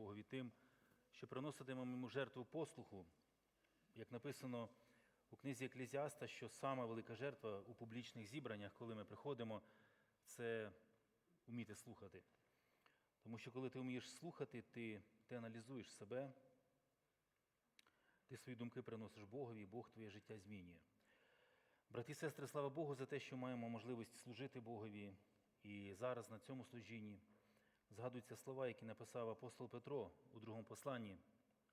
Богові тим, що приноситимемо йому жертву послуху, як написано у книзі Еклезіаста, що сама велика жертва у публічних зібраннях, коли ми приходимо, це вміти слухати. Тому що коли ти вмієш слухати, ти, ти аналізуєш себе, ти свої думки приносиш Богові, і Бог твоє життя змінює. Брати і сестри, слава Богу, за те, що маємо можливість служити Богові. І зараз на цьому служінні згадуються слова, які написав апостол Петро у другому посланні,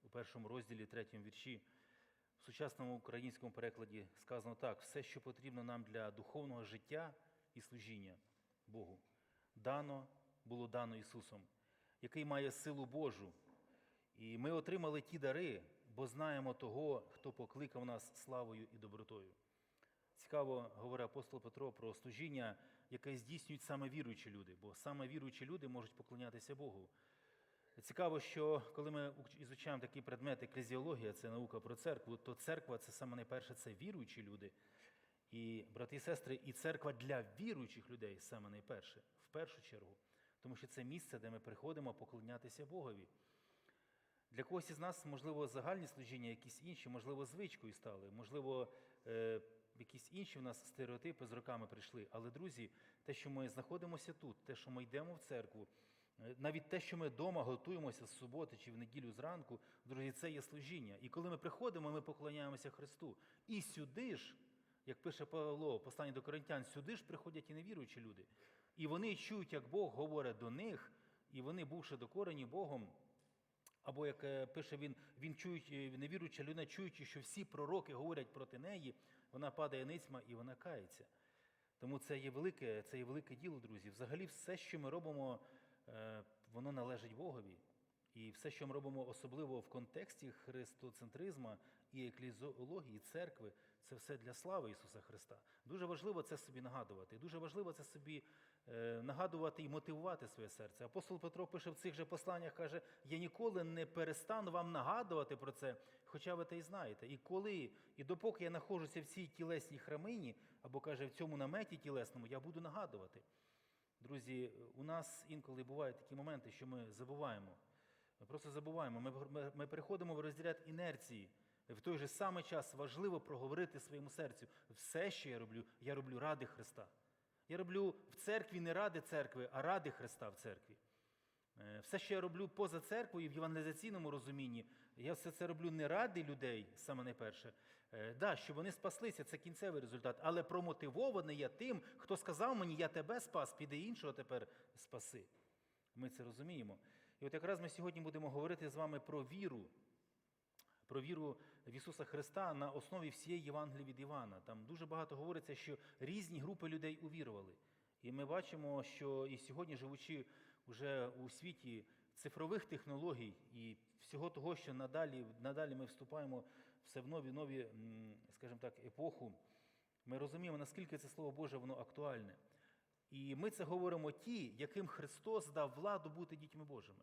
у першому розділі, третьому вірші. В сучасному українському перекладі сказано так: все, що потрібно нам для духовного життя і служіння Богу, дано було дано Ісусом, який має силу Божу. І ми отримали ті дари, бо знаємо того, хто покликав нас славою і добротою. Цікаво говорить апостол Петро про служіння, яке здійснюють саме віруючі люди, бо саме віруючі люди можуть поклонятися Богу. Цікаво, що коли ми уч- ізучаємо такий предмет еклезіологія, це наука про церкву, то церква це саме найперше це віруючі люди. І, брати і сестри, і церква для віруючих людей саме найперше, в першу чергу. Тому що це місце, де ми приходимо поклонятися Богові. Для когось із нас, можливо, загальні служіння, якісь інші, можливо, звичкою стали, можливо, е, якісь інші в нас стереотипи з роками прийшли. Але, друзі, те, що ми знаходимося тут, те, що ми йдемо в церкву, е, навіть те, що ми вдома готуємося з суботи чи в неділю зранку, друзі, це є служіння. І коли ми приходимо, ми поклоняємося Христу. І сюди ж, як пише Павло, в посланні до Коринтян, сюди ж приходять і невіруючі люди. І вони чують, як Бог говорить до них, і вони, бувши докорені Богом, або як е, пише він, він чують, е, невіруюча людина, чуючи, що всі пророки говорять проти неї, вона падає ницьма і вона кається. Тому це є велике, це є велике діло, друзі. Взагалі, все, що ми робимо, е, воно належить Богові. І все, що ми робимо, особливо в контексті христоцентризму і еклізіології церкви, це все для слави Ісуса Христа. Дуже важливо це собі нагадувати. Дуже важливо це собі нагадувати і мотивувати своє серце. Апостол Петро пише в цих же посланнях, каже: Я ніколи не перестану вам нагадувати про це, хоча ви те й знаєте. І коли, і допоки я знаходжуся в цій тілесній храмині, або каже, в цьому наметі тілесному, я буду нагадувати. Друзі, у нас інколи бувають такі моменти, що ми забуваємо. Ми просто забуваємо. Ми, ми, ми переходимо в розряд інерції. В той же самий час важливо проговорити своєму серцю. Все, що я роблю, я роблю ради Христа. Я роблю в церкві не ради церкви, а ради Христа в церкві. Е, Все, що я роблю поза церквою в євангелізаційному розумінні, я все це роблю не ради людей, саме найперше. Е, Да, щоб вони спаслися, це кінцевий результат. Але промотивований я тим, хто сказав мені, я тебе спас, піди іншого тепер спаси. Ми це розуміємо. І от якраз ми сьогодні будемо говорити з вами про віру, про віру в Ісуса Христа на основі всієї Євангелії від Івана. Там дуже багато говориться, що різні групи людей увірували. І ми бачимо, що і сьогодні, живучи вже у світі цифрових технологій і всього того, що надалі, надалі ми вступаємо все в нові, нові, скажімо так, епоху, ми розуміємо, наскільки це Слово Боже воно актуальне. І ми це говоримо ті, яким Христос дав владу бути дітьми Божими.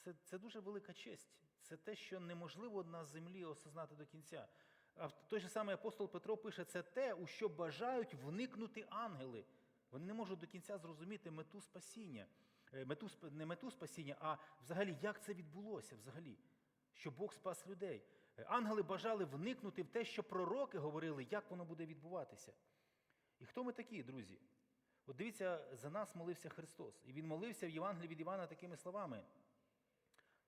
Це, це дуже велика честь. Це те, що неможливо на землі осознати до кінця. А той же самий апостол Петро пише, це те, у що бажають вникнути ангели. Вони не можуть до кінця зрозуміти мету спасіння. Е, Мету, не мету спасіння, а взагалі, як це відбулося взагалі, що Бог спас людей. Е, Ангели бажали вникнути в те, що пророки говорили, як воно буде відбуватися. І хто ми такі, друзі? От дивіться, за нас молився Христос. І Він молився в Євангелії від Івана такими словами.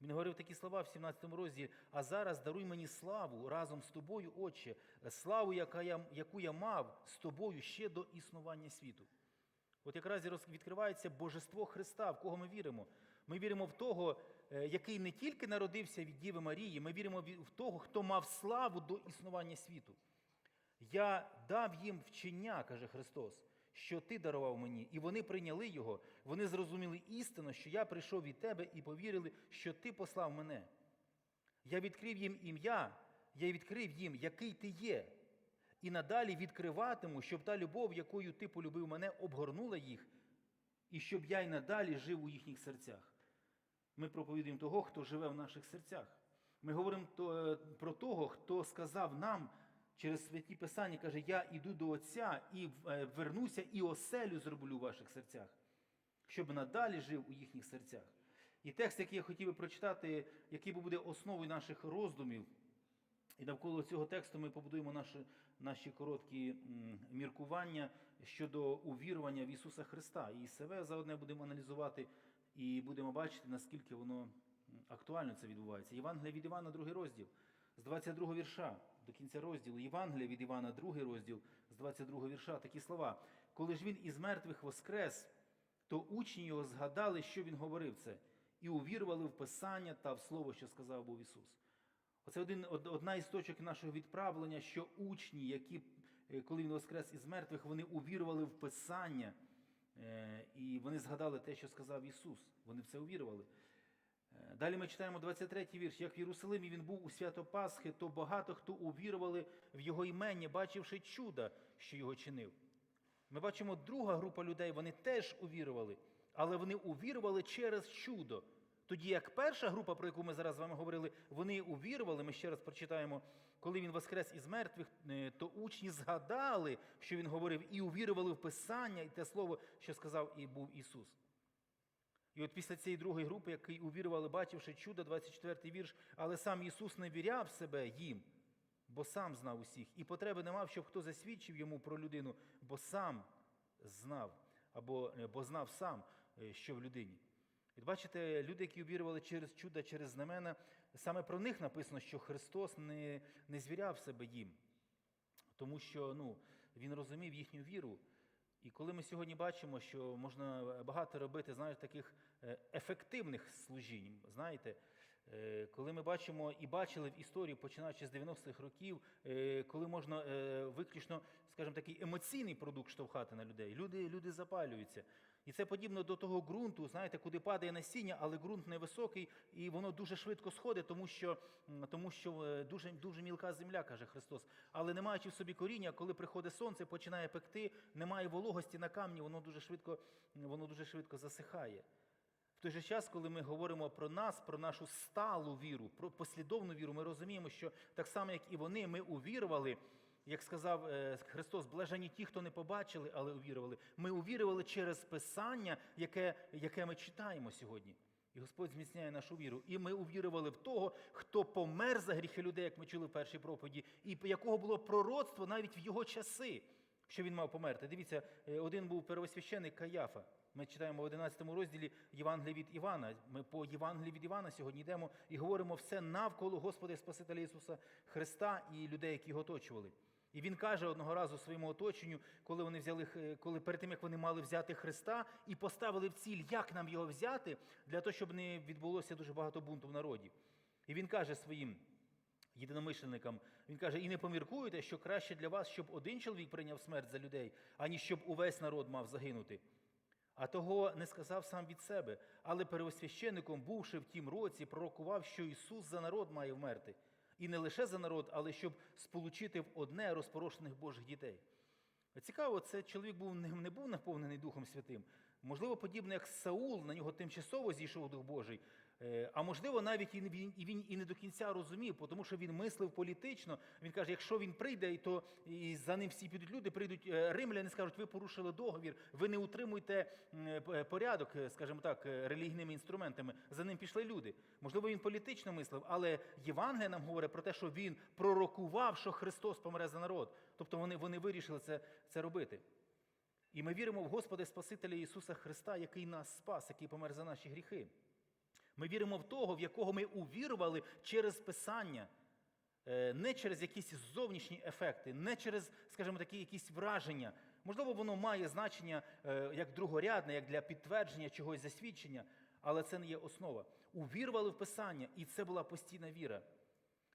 Він говорив такі слова в 17 розділі, а зараз даруй мені славу разом з тобою, Отче, славу, яка я, яку я мав з тобою ще до існування світу. От якраз і відкривається божество Христа, в кого ми віримо. Ми віримо в того, е, який не тільки народився від Діви Марії, ми віримо в того, хто мав славу до існування світу. Я дав їм вчення, каже Христос, що ти дарував мені, і вони прийняли його. Вони зрозуміли істину, що я прийшов від тебе і повірили, що ти послав мене. Я відкрив їм ім'я, я відкрив їм, який ти є, і надалі відкриватиму, щоб та любов, якою ти полюбив мене, обгорнула їх, і щоб я й надалі жив у їхніх серцях. Ми проповідуємо того, хто живе в наших серцях. Ми говоримо про того, хто сказав нам через святі Писання, каже, я іду до Отця і е, вернуся і оселю зроблю в ваших серцях, щоб надалі жив у їхніх серцях. І текст, який я хотів би прочитати, який буде основою наших роздумів, і навколо цього тексту ми побудуємо наші, наші короткі міркування щодо увірування в Ісуса Христа. І себе заодне будемо аналізувати і будемо бачити, наскільки воно актуально це відбувається. Євангелія від Івана, другий розділ, з 22 вірша до кінця розділу. Євангелія від Івана, другий розділ, з 22 вірша, такі слова. Коли ж він із мертвих воскрес, то учні його згадали, що він говорив це, і увірували в Писання та в слово, що сказав був Ісус. Оце один, одна із точок нашого відправлення, що учні, які, е, коли він воскрес із мертвих, вони увірували в Писання, е, і вони згадали те, що сказав Ісус. Вони в це увірували. Е, Далі ми читаємо 23-й вірш. Як в Єрусалимі він був у свято Пасхи, то багато хто увірували в його імення, бачивши чуда, що його чинив. Ми бачимо друга група людей, вони теж увірували, але вони увірували через чудо. Тоді як перша група, про яку ми зараз з вами говорили, вони увірували, ми ще раз прочитаємо, коли він воскрес із мертвих, е, то учні згадали, що він говорив, і увірували в Писання і те слово, що сказав і був Ісус. І от після цієї другої групи, який увірували, бачивши чудо, 24-й вірш, але сам Ісус не віряв себе їм, бо сам знав усіх, і потреби не мав, щоб хто засвідчив йому про людину, бо сам знав, або е, бо знав сам, е, що в людині. І бачите, люди, які увірували через чудо, через знамена, саме про них написано, що Христос не, не звіряв себе їм, тому що ну, Він розумів їхню віру. І коли ми сьогодні бачимо, що можна багато робити, знаєте, таких е, ефективних служінь, знаєте, е, коли ми бачимо і бачили в історії, починаючи з 90-х років, е, коли можна е, виключно, скажімо, такий емоційний продукт штовхати на людей, люди, люди запалюються. І це подібно до того ґрунту, знаєте, куди падає насіння, але ґрунт невисокий, і воно дуже швидко сходить, тому що, тому що е, дуже, дуже мілка земля, каже Христос. Але не маючи в собі коріння, коли приходить сонце, починає пекти, немає вологості на камні, воно дуже швидко, воно дуже швидко засихає. В той же час, коли ми говоримо про нас, про нашу сталу віру, про послідовну віру, ми розуміємо, що так само, як і вони, ми увірували, як сказав е, Христос, блажені ті, хто не побачили, але увірували. Ми увірували через Писання, яке, яке ми читаємо сьогодні. І Господь зміцняє нашу віру. І ми увірували в того, хто помер за гріхи людей, як ми чули в першій проповіді, і якого було пророцтво навіть в його часи, що він мав померти. Дивіться, е, один був первосвященик Каяфа. Ми читаємо в 11 розділі Євангелія від Івана. Ми по Євангелії від Івана сьогодні йдемо і говоримо все навколо Господа і Спасителя Ісуса Христа і людей, які його оточували. І він каже одного разу своєму оточенню, коли вони взяли, коли перед тим, як вони мали взяти Христа і поставили в ціль, як нам його взяти, для того, щоб не відбулося дуже багато бунту в народі. І він каже своїм єдиномишленникам, він каже, і не поміркуєте, що краще для вас, щоб один чоловік прийняв смерть за людей, аніж щоб увесь народ мав загинути. А того не сказав сам від себе, але первосвященником, бувши в тім році, пророкував, що Ісус за народ має вмерти. І не лише за народ, але щоб сполучити в одне розпорошених Божих дітей. Цікаво, це чоловік був не, був наповнений Духом Святим. Можливо, подібно як Саул, на нього тимчасово зійшов Дух Божий. Е, А можливо, навіть і він, і він і не до кінця розумів, тому що він мислив політично. Він каже, якщо він прийде, то і за ним всі підуть люди, прийдуть е, римляни, скажуть, ви порушили договір, ви не утримуєте е, порядок, скажімо так, релігійними інструментами. За ним пішли люди. Можливо, він політично мислив, але Євангелія нам говорить про те, що він пророкував, що Христос помре за народ. Тобто вони, вони вирішили це, це робити. І ми віримо в Господа Спасителя Ісуса Христа, який нас спас, який помер за наші гріхи. Ми віримо в того, в якого ми увірували через Писання, е, не через якісь зовнішні ефекти, не через, скажімо, такі якісь враження. Можливо, воно має значення е, як другорядне, як для підтвердження чогось засвідчення, але це не є основа. Увірували в Писання, і це була постійна віра.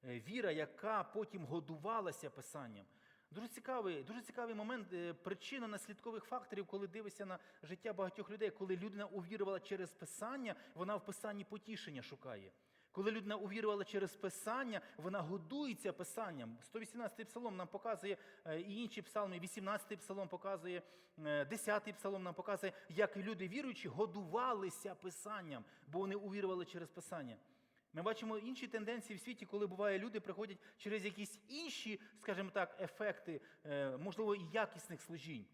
Е, Віра, яка потім годувалася Писанням. Дуже цікавий, дуже цікавий момент е, причина наслідкових факторів, коли дивишся на життя багатьох людей. Коли людина увірувала через Писання, вона в Писанні потішення шукає. Коли людина увірувала через Писання, вона годується Писанням. 118-й псалом нам показує, е, і інші псалми, 18-й псалом показує, е, 10-й псалом нам показує, як люди віруючі годувалися Писанням, бо вони увірували через Писання. Ми бачимо інші тенденції в світі, коли буває, люди приходять через якісь інші, скажімо так, ефекти, е, можливо, і якісних служінь.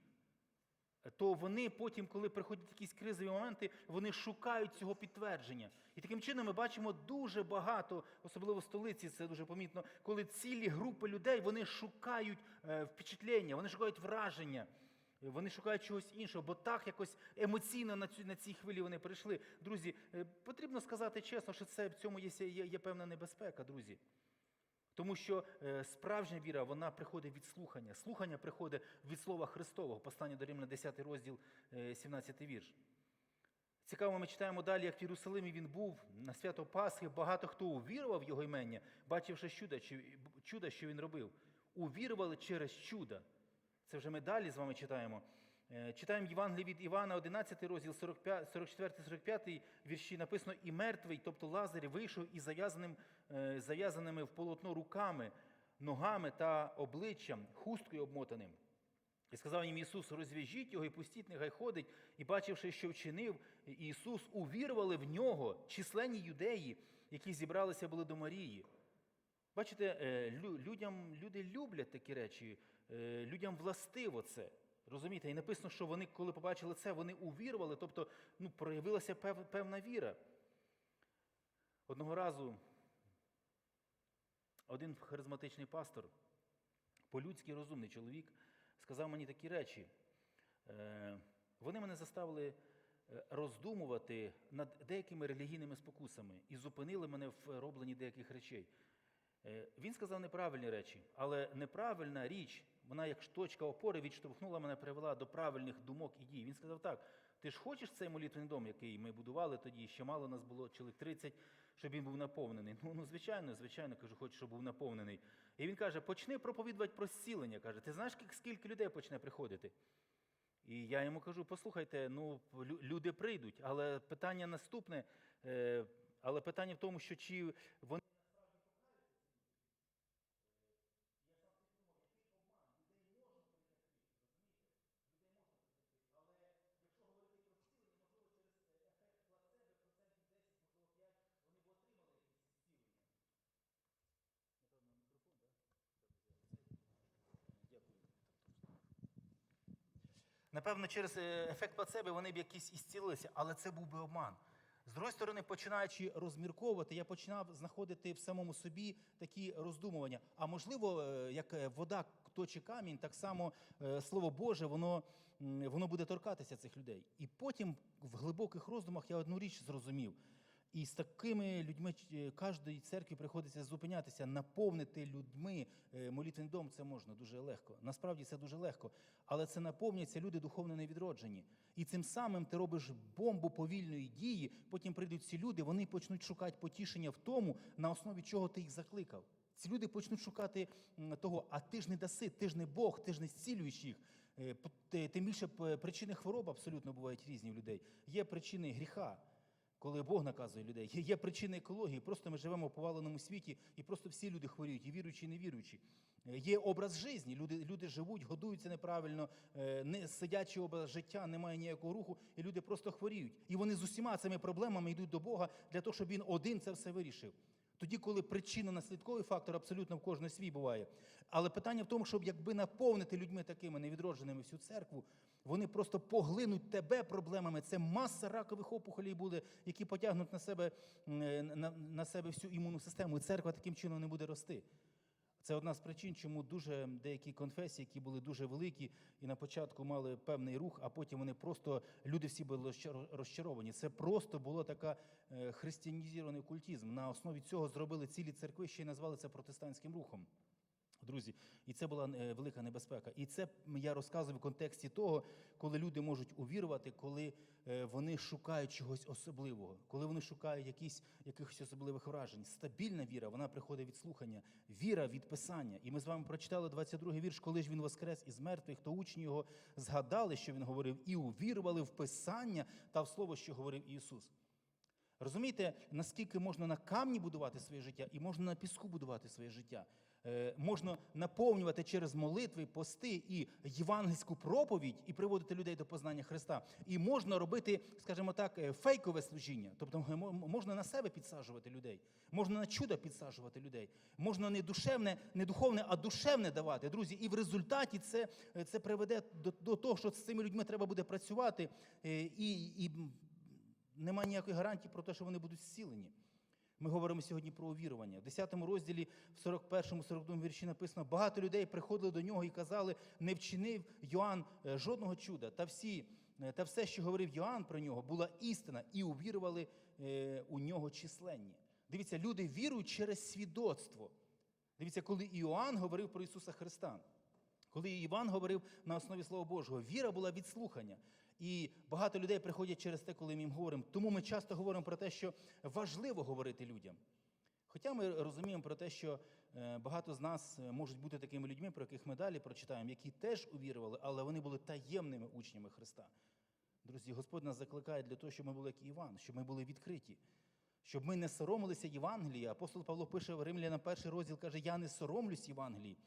то вони потім, коли приходять якісь кризові моменти, вони шукають цього підтвердження. І таким чином ми бачимо дуже багато, особливо в столиці, це дуже помітно, коли цілі групи людей вони шукають е, впечатлення, вони шукають враження. Вони шукають чогось іншого, бо так якось емоційно на цю на цій хвилі вони прийшли. Друзі, е, потрібно сказати чесно, що це в цьому є, є, є певна небезпека, друзі. Тому що е, справжня віра, вона приходить від слухання. Слухання приходить від Слова Христового, послання до Римлян, 10 розділ, е, 17 вірш. Цікаво, ми читаємо далі, як в Єрусалимі він був на свято Пасхи. Багато хто увірував в його імення, бачивши чудо, що він робив. Увірували через чудо. Це вже ми далі з вами читаємо. Е, Читаємо Євангеліє від Івана, 11 розділ, 44-45 вірші написано, і мертвий, тобто Лазар, вийшов із зав'язаним, е, зав'язаними в полотно руками, ногами та обличчям, хусткою обмотаним. І сказав їм Ісус, розв'яжіть його і пустіть, нехай ходить. І бачивши, що вчинив, Ісус увірували в нього численні юдеї, які зібралися були до Марії. Бачите, е, людям, люди люблять такі речі, е, людям властиво це. Розумієте? І написано, що вони, коли побачили це, вони увірували, тобто ну, проявилася пев- певна віра. Одного разу один харизматичний пастор, по-людськи розумний чоловік, сказав мені такі речі. Е, Вони мене заставили роздумувати над деякими релігійними спокусами і зупинили мене в робленні деяких речей. Е, Він сказав неправильні речі, але неправильна річ, вона як точка опори відштовхнула мене, привела до правильних думок і дій. Він сказав так: ти ж хочеш цей молитвений дом, який ми будували тоді, ще мало нас було, чоловік 30, щоб він був наповнений. Ну, ну звичайно, звичайно, кажу, хочу, щоб був наповнений. І він каже: почни проповідувати про зцілення. Каже, ти знаєш, скільки- скільки людей почне приходити? І я йому кажу: послухайте, ну люди прийдуть, але питання наступне. е, Але питання в тому, що чи вони. Напевно, через е, ефект плацебо вони б якісь ісцілилися, але це був би обман. З другої сторони, починаючи розмірковувати, я починав знаходити в самому собі такі роздумування. А можливо, е, як е, вода точи камінь, так само Слово Боже, воно, воно буде торкатися цих людей. І потім в глибоких роздумах я одну річ зрозумів. І з такими людьми е, кожній церкві приходиться зупинятися, наповнити людьми е, молитвений дом це можна дуже легко. Насправді це дуже легко, але це наповняться люди духовно невідроджені. І цим самим ти робиш бомбу повільної дії. Потім прийдуть ці люди, вони почнуть шукати потішення в тому, на основі чого ти їх закликав. Ці люди почнуть шукати того, а ти ж не даси, ти ж не Бог, ти ж не зцілюєш їх. Е, Тим більше причини хвороб абсолютно бувають різні в людей. Є причини гріха коли Бог наказує людей. Є, причини екології. Просто ми живемо в поваленому світі, і просто всі люди хворіють, і віруючі, і невіруючі. Е, Є образ життя. Люди, люди живуть, годуються неправильно, е, не сидячий образ життя, немає ніякого руху, і люди просто хворіють. І вони з усіма цими проблемами йдуть до Бога для того, щоб він один це все вирішив. Тоді, коли причинно-наслідковий фактор абсолютно в кожної свій буває. Але питання в тому, щоб якби наповнити людьми такими невідродженими всю церкву, вони просто поглинуть тебе проблемами. Це маса ракових опухолей буде, які потягнуть на себе, е, на, на себе всю імунну систему. І церква таким чином не буде рости. Це одна з причин, чому дуже деякі конфесії, які були дуже великі, і на початку мали певний рух, а потім вони просто люди всі були розчаровані. Це просто було така е, християнізований культизм. На основі цього зробили цілі церкви, ще й назвали це протестантським рухом. Друзі, і це була е, велика небезпека. І це я розказую в контексті того, коли люди можуть увірувати, коли е, вони шукають чогось особливого, коли вони шукають якісь, якихось особливих вражень. Стабільна віра, вона приходить від слухання, віра від писання. І ми з вами прочитали 22-й вірш, коли ж він воскрес із мертвих, то учні його згадали, що він говорив, і увірували в писання та в слово, що говорив Ісус. Розумієте, наскільки можна на камні будувати своє життя і можна на піску будувати своє життя. Е, Можна наповнювати через молитви, пости і євангельську проповідь і приводити людей до познання Христа. І можна робити, скажімо так, е, фейкове служіння. Тобто можна на себе підсаджувати людей, можна на чудо підсаджувати людей, можна не душевне, не духовне, а душевне давати. Друзі, і в результаті це, е, це приведе до, до того, що з цими людьми треба буде працювати, і, і м, немає ніякої гарантії про те, що вони будуть зцілені. Ми говоримо сьогодні про увірування. В 10 розділі, в 41-42 вірші написано: багато людей приходили до нього і казали, не вчинив Йоанн е, жодного чуда. Та всі, е, та все, що говорив Йоанн про нього, була істина, і увірували е, у нього численні. Дивіться, люди вірують через свідоцтво. Дивіться, коли Іоанн говорив про Ісуса Христа. Коли Іван говорив на основі Слова Божого, віра була від слухання. І багато людей приходять через те, коли ми їм говоримо. Тому ми часто говоримо про те, що важливо говорити людям. Хоча ми розуміємо про те, що е, багато з нас е, можуть бути такими людьми, про яких ми далі прочитаємо, які теж увірували, але вони були таємними учнями Христа. Друзі, Господь нас закликає для того, щоб ми були як Іван, щоб ми були відкриті, щоб ми не соромилися Євангелія. Апостол Павло пише в Римлянам перший розділ, каже: Я не соромлюсь Євангелії.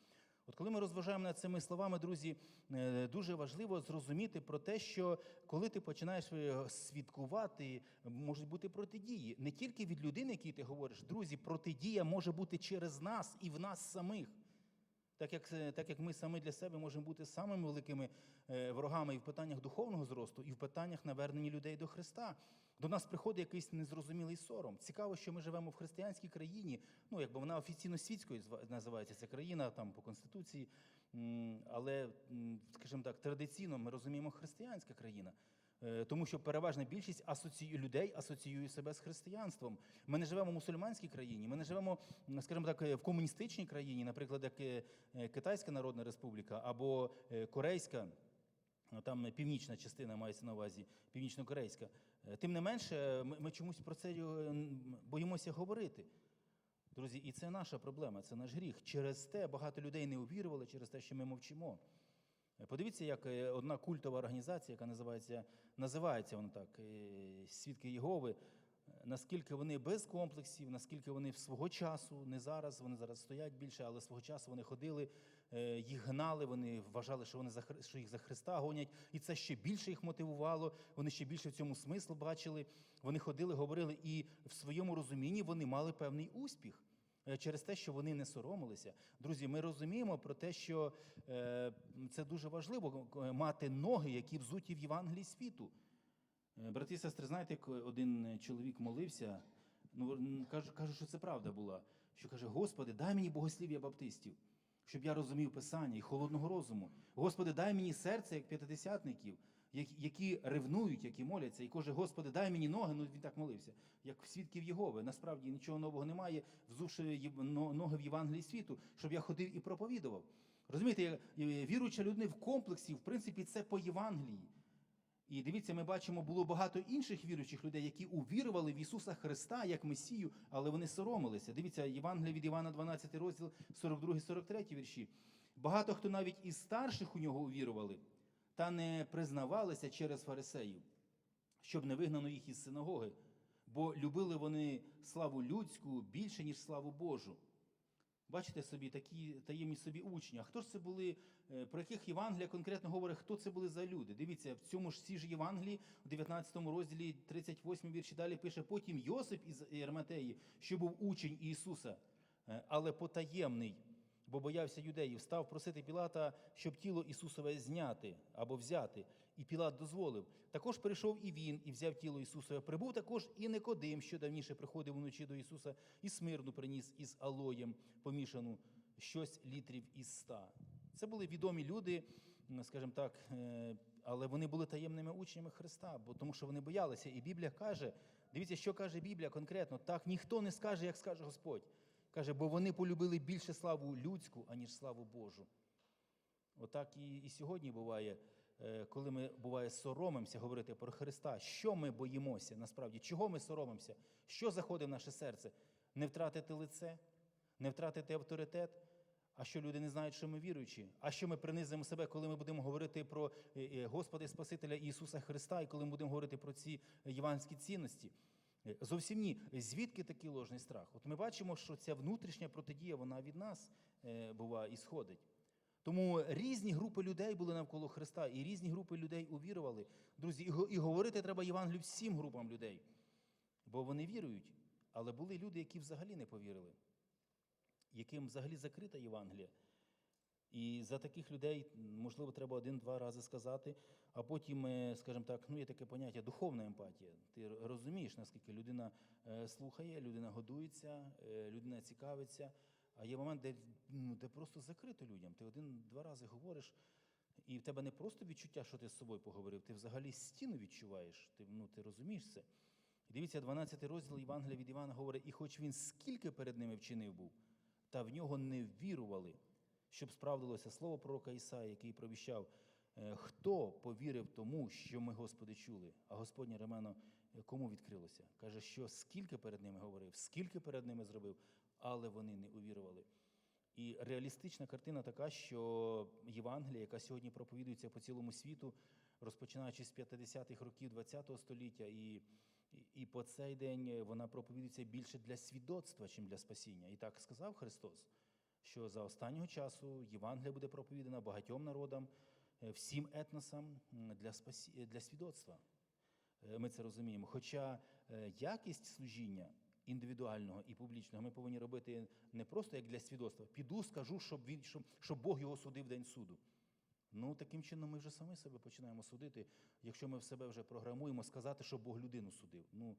От коли ми розважаємо над цими словами, друзі, е, дуже важливо зрозуміти про те, що коли ти починаєш е, свідкувати, можуть бути протидії не тільки від людини, якій ти говориш, друзі, протидія може бути через нас і в нас самих. Так як, е, так як ми самі для себе можемо бути самими великими е, ворогами і в питаннях духовного зросту, і в питаннях навернення людей до Христа. До нас приходить якийсь незрозумілий сором. Цікаво, що ми живемо в християнській країні. Ну, якби вона офіційно світською називається ця країна там по конституції. Але, скажімо так, традиційно ми розуміємо християнська країна. Е, Тому що переважна більшість асоціює людей асоціює себе з християнством. Ми не живемо в мусульманській країні, ми не живемо, скажімо так, е, в комуністичній країні, наприклад, як е, Китайська Народна Республіка або Корейська. Ну, Там північна частина мається на увазі, північно-корейська. Тим не менше, ми, ми чомусь про це боїмося говорити. Друзі, і це наша проблема, це наш гріх. Через те багато людей не увірували, через те, що ми мовчимо. Подивіться, як е, одна культова організація, яка називається, називається вона так, е, Свідки Єгови, е, наскільки вони без комплексів, наскільки вони свого часу, не зараз, вони зараз стоять більше, але свого часу вони ходили, їх гнали, вони вважали, що вони за що їх за Христа гонять, і це ще більше їх мотивувало. Вони ще більше в цьому смисл бачили. Вони ходили, говорили, і в своєму розумінні вони мали певний успіх. Е, Через те, що вони не соромилися. Друзі, ми розуміємо про те, що е, це дуже важливо е, мати ноги, які взуті в Євангелії світу. Брати і сестри, знаєте, як один чоловік молився, ну кажу, кажу, що це правда була. Що каже: Господи, дай мені богослів'я баптистів, щоб я розумів Писання і холодного розуму. Господи, дай мені серце, як п'ятидесятників, які ревнують, які моляться, і каже, Господи, дай мені ноги. Ну він так молився, як свідків Єгови. Насправді нічого нового немає, взувши ноги в Євангелії світу, щоб я ходив і проповідував. Розумієте, віруюча людина в комплексі, в принципі, це по Євангелії. І дивіться, ми бачимо, було багато інших віруючих людей, які увірували в Ісуса Христа як Месію, але вони соромилися. Дивіться, Євангелія від Івана, 12 розділ, 42-43 вірші. Багато хто навіть із старших у нього увірували, та не признавалися через фарисеїв, щоб не вигнано їх із синагоги, бо любили вони славу людську більше, ніж славу Божу. Бачите собі, такі таємні собі учні. А хто ж це були, е, про яких Євангелія конкретно говорить, хто це були за люди? Дивіться, в цьому ж цій ж Євангелії, у 19 розділі 38 вірші далі пише, потім Йосип із Єрматеї, що був учень Ісуса, е, але потаємний, бо боявся юдеїв, став просити Пілата, щоб тіло Ісусове зняти або взяти. І Пілат дозволив. Також прийшов і він, і взяв тіло Ісусове. Прибув також і Никодим, що давніше приходив вночі до Ісуса, і смирну приніс із алоєм помішану щось літрів із ста. Це були відомі люди, скажімо так, е, але вони були таємними учнями Христа, бо тому що вони боялися. І Біблія каже: дивіться, що каже Біблія конкретно: так ніхто не скаже, як скаже Господь. Каже, бо вони полюбили більше славу людську, аніж славу Божу. Отак і, і сьогодні буває, е, коли ми буває соромимося говорити про Христа. Що ми боїмося насправді? Чого ми соромимося? Що заходить в наше серце? Не втратити лице, не втратити авторитет. А що люди не знають, що ми віруючі? А що ми принизимо себе, коли ми будемо говорити про е, е, Господа Спасителя Ісуса Христа, і коли ми будемо говорити про ці євангельські цінності? Е, Зовсім ні. Звідки такий ложний страх? От ми бачимо, що ця внутрішня протидія вона від нас е, бува і сходить. Тому різні групи людей були навколо Христа, і різні групи людей увірували. Друзі, і говорити треба Євангелію всім групам людей, бо вони вірують. Але були люди, які взагалі не повірили, яким взагалі закрита Євангелія. І за таких людей, можливо, треба один-два рази сказати, а потім, скажімо так, ну є таке поняття духовна емпатія. Ти розумієш, наскільки людина е, слухає, людина годується, е, людина цікавиться. А є момент, де, ну, де просто закрито людям. Ти один-два рази говориш, і в тебе не просто відчуття, що ти з собою поговорив, ти взагалі стіну відчуваєш. Ти, ну, ти розумієш це. І дивіться, 12 розділ Євангелія від Івана говорить, і хоч він скільки перед ними вчинив був, та в нього не вірували, щоб справдилося слово пророка Ісаї, який провіщав, е, хто повірив тому, що ми, Господи, чули, а Господнє ремено е, кому відкрилося? Каже, що скільки перед ними говорив, скільки перед ними зробив, але вони не увірували. І реалістична картина така, що Євангелія, яка сьогодні проповідується по цілому світу, розпочинаючи з 50-х років ХХ століття, і, і, по цей день вона проповідується більше для свідоцтва, чим для спасіння. І так сказав Христос, що за останнього часу Євангелія буде проповідана багатьом народам, е, всім етносам для, спасі... для свідоцтва. Е, Ми це розуміємо. Хоча е, якість служіння індивідуального і публічного ми повинні робити не просто як для свідоцтва. Піду, скажу, щоб він щоб, щоб Бог його судив день суду. Ну таким чином ми вже самі себе починаємо судити, якщо ми в себе вже програмуємо сказати, що Бог людину судив. Ну е,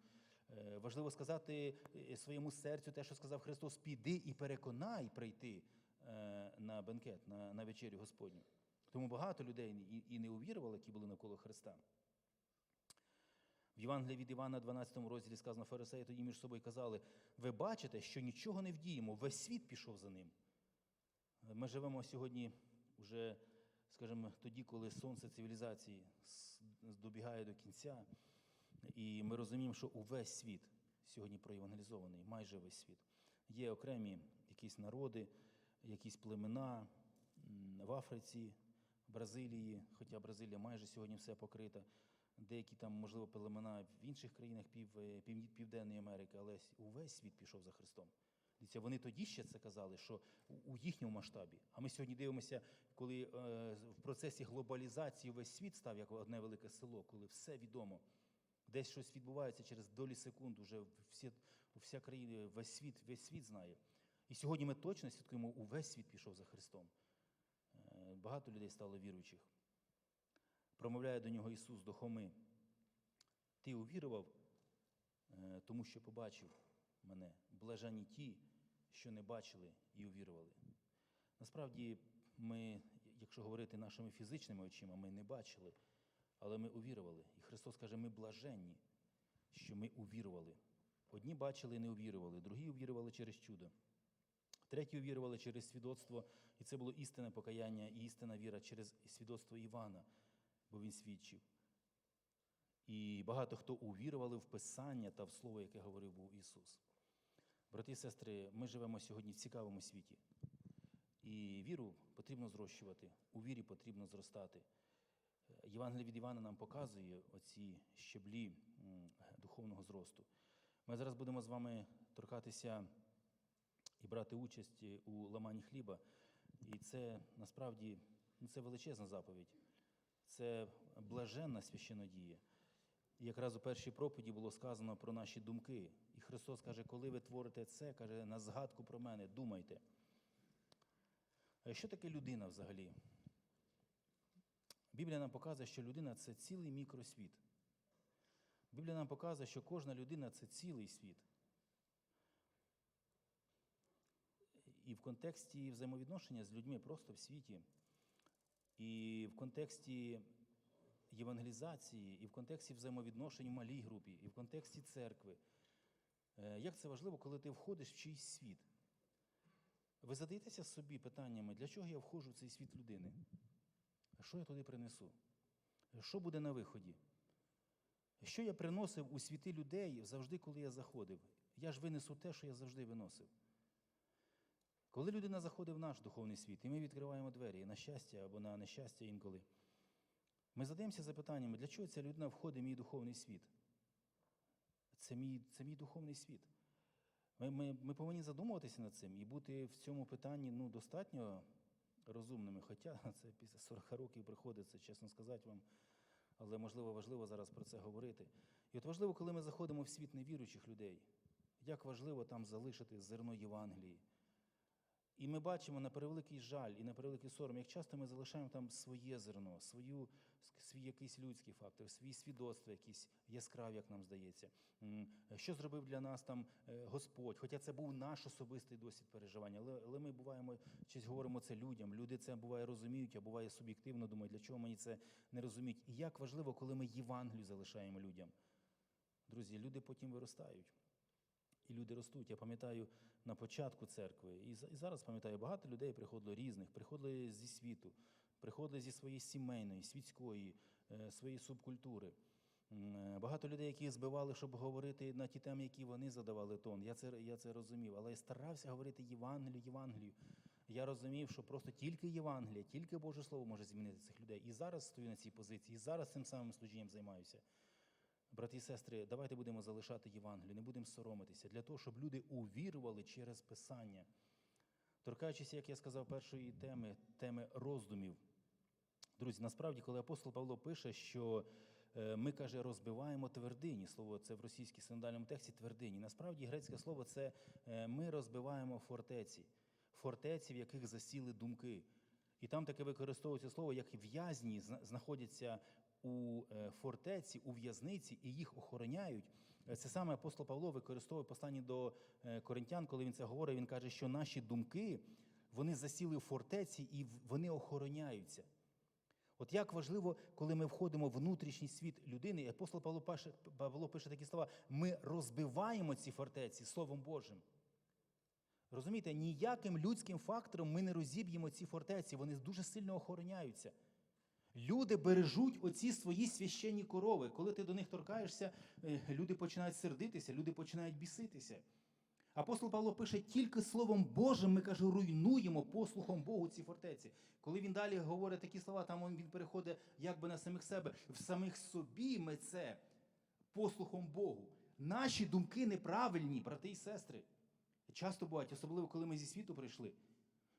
важливо сказати е, своєму серцю те, що сказав Христос: піди і переконай прийти е, на бенкет, на, на вечерю Господню. Тому багато людей і, і не увірували, які були навколо Христа. В Євангелії від Івана, 12 розділі сказано, фарисеї тоді між собою казали: ви бачите, що нічого не вдіємо, весь світ пішов за ним. Ми живемо сьогодні вже, скажімо, тоді, коли сонце цивілізації добігає до кінця, і ми розуміємо, що увесь світ сьогодні проєвангелізований, майже весь світ. Є окремі якісь народи, якісь племена в Африці, Бразилії, хоча Бразилія майже сьогодні все покрита. Деякі там, можливо, племена в інших країнах пів, пів, Південної Америки, але увесь світ пішов за Христом. Дивіться, вони тоді ще це казали, що у- у їхньому масштабі. А ми сьогодні дивимося, коли е, в процесі глобалізації весь світ став як одне велике село, коли все відомо. Десь щось відбувається через долі секунд, уже всі, вся країна, весь світ, весь світ знає. І сьогодні ми точно свідкуємо, увесь світ пішов за Христом. Е, Багато людей стало віруючих. Промовляє до нього Ісус до Хоми. Ти увірував, е, тому що побачив мене. Блажані ті, що не бачили і увірували. Насправді, ми, якщо говорити нашими фізичними очима, ми не бачили, але ми увірували. І Христос каже, ми блаженні, що ми увірували. Одні бачили і не увірували, другі увірували через чудо. Треті увірували через свідоцтво, і це було істинне покаяння і істинна віра через свідоцтво Івана, бо він свідчив. І багато хто увірували в Писання та в Слово, яке говорив був Ісус. Брати і сестри, ми живемо сьогодні в цікавому світі. І віру потрібно зрощувати, у вірі потрібно зростати. Євангеліє від Івана нам показує оці щеблі духовного зросту. Ми зараз будемо з вами торкатися і брати участь у ламанні хліба. І це насправді ну, це величезна заповідь. Це блаженна священодія. І якраз у першій проповіді було сказано про наші думки. І Христос каже, коли ви творите це, каже, на згадку про мене, думайте. А що таке людина взагалі? Біблія нам показує, що людина це цілий мікросвіт. Біблія нам показує, що кожна людина це цілий світ. І в контексті взаємовідношення з людьми просто в світі, і в контексті євангелізації, і в контексті взаємовідношень в малій групі, і в контексті церкви. Е, Як це важливо, коли ти входиш в чийсь світ? Ви задаєтеся собі питаннями, для чого я входжу в цей світ людини? Що я туди принесу? Що буде на виході? Що я приносив у світи людей завжди, коли я заходив? Я ж винесу те, що я завжди виносив. Коли людина заходить в наш духовний світ, і ми відкриваємо двері на щастя або на нещастя інколи, ми задаємося запитаннями, для чого ця людина входить в мій духовний світ? Це мій, це мій духовний світ. Ми, ми, ми повинні задумуватися над цим і бути в цьому питанні ну, достатньо розумними. Хоча це після 40 років приходиться, чесно сказати вам, але можливо важливо зараз про це говорити. І от важливо, коли ми заходимо в світ невіруючих людей, як важливо там залишити зерно Євангелії. І ми бачимо на превеликий жаль і на превеликий сором, як часто ми залишаємо там своє зерно, свою, свій якийсь людський фактор, свій свідоцтва, якісь яскраві, як нам здається. Що зробив для нас там е, Господь? Хоча це був наш особистий досвід переживання. Але, але ми буваємо, щось говоримо це людям. Люди це буває розуміють, а буває суб'єктивно думають, для чого мені це не розуміють. І як важливо, коли ми Євангелію залишаємо людям. Друзі, люди потім виростають. І люди ростуть. Я пам'ятаю на початку церкви, і, зараз пам'ятаю, багато людей приходило різних, приходили зі світу, приходили зі своєї сімейної, світської, е, своєї субкультури. Е, Багато людей, які збивали, щоб говорити на ті теми, які вони задавали тон. Я це, я це розумів. Але я старався говорити Євангелію, Євангелію. Я розумів, що просто тільки Євангелія, тільки Боже Слово може змінити цих людей. І зараз стою на цій позиції, і зараз цим самим служінням займаюся. Брати і сестри, давайте будемо залишати Євангелію, не будемо соромитися для того, щоб люди увірували через Писання. Торкаючись, як я сказав, першої теми, теми роздумів. Друзі, насправді, коли апостол Павло пише, що е, ми, каже, розбиваємо твердині, слово це в російській синодальному тексті твердині. Насправді грецьке слово це е, ми розбиваємо фортеці, фортеці, в яких засіли думки. І там таке використовується слово, як в'язні знаходяться у е, фортеці, у в'язниці, і їх охороняють. Е, Це саме апостол Павло використовує в посланні до е, коринтян, коли він це говорить. Він каже, що наші думки вони засіли в фортеці і вони охороняються. От як важливо, коли ми входимо в внутрішній світ людини, і апостол Павло пише, Павло пише такі слова: ми розбиваємо ці фортеці Словом Божим. Розумієте, ніяким людським фактором ми не розіб'ємо ці фортеці, вони дуже сильно охороняються. Люди бережуть оці свої священні корови. Коли ти до них торкаєшся, е, люди починають сердитися, люди починають біситися. Апостол Павло пише, тільки Словом Божим ми каже, руйнуємо послухом Богу ці фортеці. Коли він далі говорить такі слова, там він переходить якби на самих себе. В самих собі ми це послухом Богу. Наші думки неправильні, брати і сестри. Часто бувають, особливо коли ми зі світу прийшли.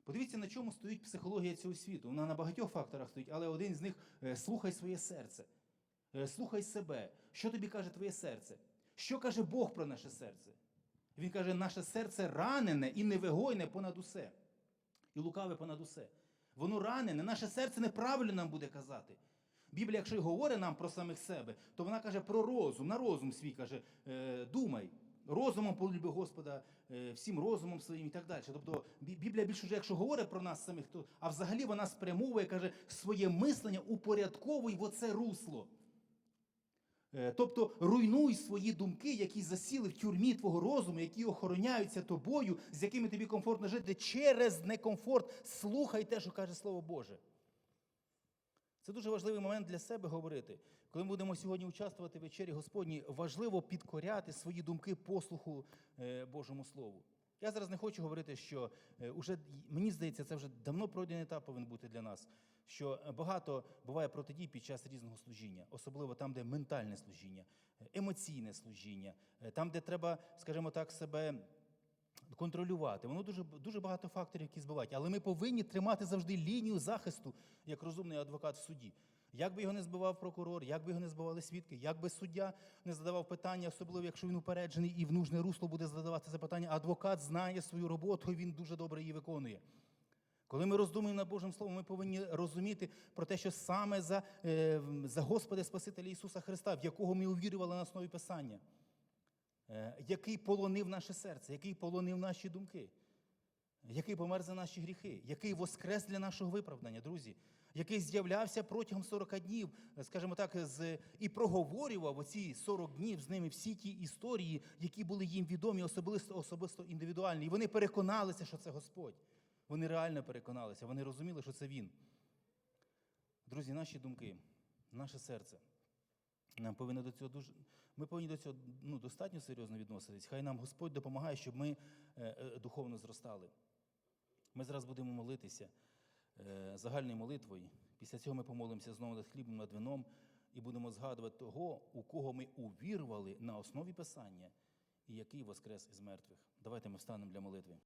Подивіться, на чому стоїть психологія цього світу. Вона на багатьох факторах стоїть, але один з них е, слухай своє серце. Е, Слухай себе. Що тобі каже твоє серце? Що каже Бог про наше серце? Він каже, наше серце ранене і невигойне понад усе. І лукаве понад усе. Воно ранене, наше серце неправильно нам буде казати. Біблія, якщо й говорить нам про самих себе, то вона каже про розум, на розум свій каже, е, думай. Розумом полюби Господа, е, всім розумом своїм і так далі. Тобто Біблія більше вже, якщо говорить про нас самих, то а взагалі вона спрямовує, каже, своє мислення упорядковуй в оце русло. Е, Тобто руйнуй свої думки, які засіли в тюрмі твого розуму, які охороняються тобою, з якими тобі комфортно жити через некомфорт. Слухай те, що каже Слово Боже. Це дуже важливий момент для себе говорити. Коли ми будемо сьогодні участвувати в вечері Господній, важливо підкоряти свої думки послуху е, Божому Слову. Я зараз не хочу говорити, що е, уже, мені здається, це вже давно пройдений етап повинен бути для нас. Що багато буває протидій під час різного служіння, особливо там, де ментальне служіння, е, емоційне служіння, там, де треба, скажімо так, себе контролювати. Воно дуже, дуже багато факторів, які збивають. Але ми повинні тримати завжди лінію захисту, як розумний адвокат в суді. Як би його не збивав прокурор, як би його не збивали свідки, як би суддя не задавав питання, особливо якщо він упереджений і в нужне русло буде задавати запитання, адвокат знає свою роботу, і він дуже добре її виконує. Коли ми роздумуємо над Божим Словом, ми повинні розуміти про те, що саме за, е, за Господа Спасителя Ісуса Христа, в якого ми увірували на основі Писання, е, який полонив наше серце, який полонив наші думки, який помер за наші гріхи, який воскрес для нашого виправдання, друзі, який з'являвся протягом 40 днів, скажімо так, з, і проговорював оці 40 днів з ними всі ті історії, які були їм відомі, особисто, особисто індивідуальні. І вони переконалися, що це Господь. Вони реально переконалися, вони розуміли, що це Він. Друзі, наші думки, наше серце. Нам повинно до цього дуже. Ми повинні до цього ну, достатньо серйозно відноситись. Хай нам Господь допомагає, щоб ми е, е, духовно зростали. Ми зараз будемо молитися загальною молитвою. Після цього ми помолимося знову над хлібом, над вином. і будемо згадувати того, у кого ми увірвали на основі Писання, і який воскрес із мертвих. Давайте ми встанемо для молитви.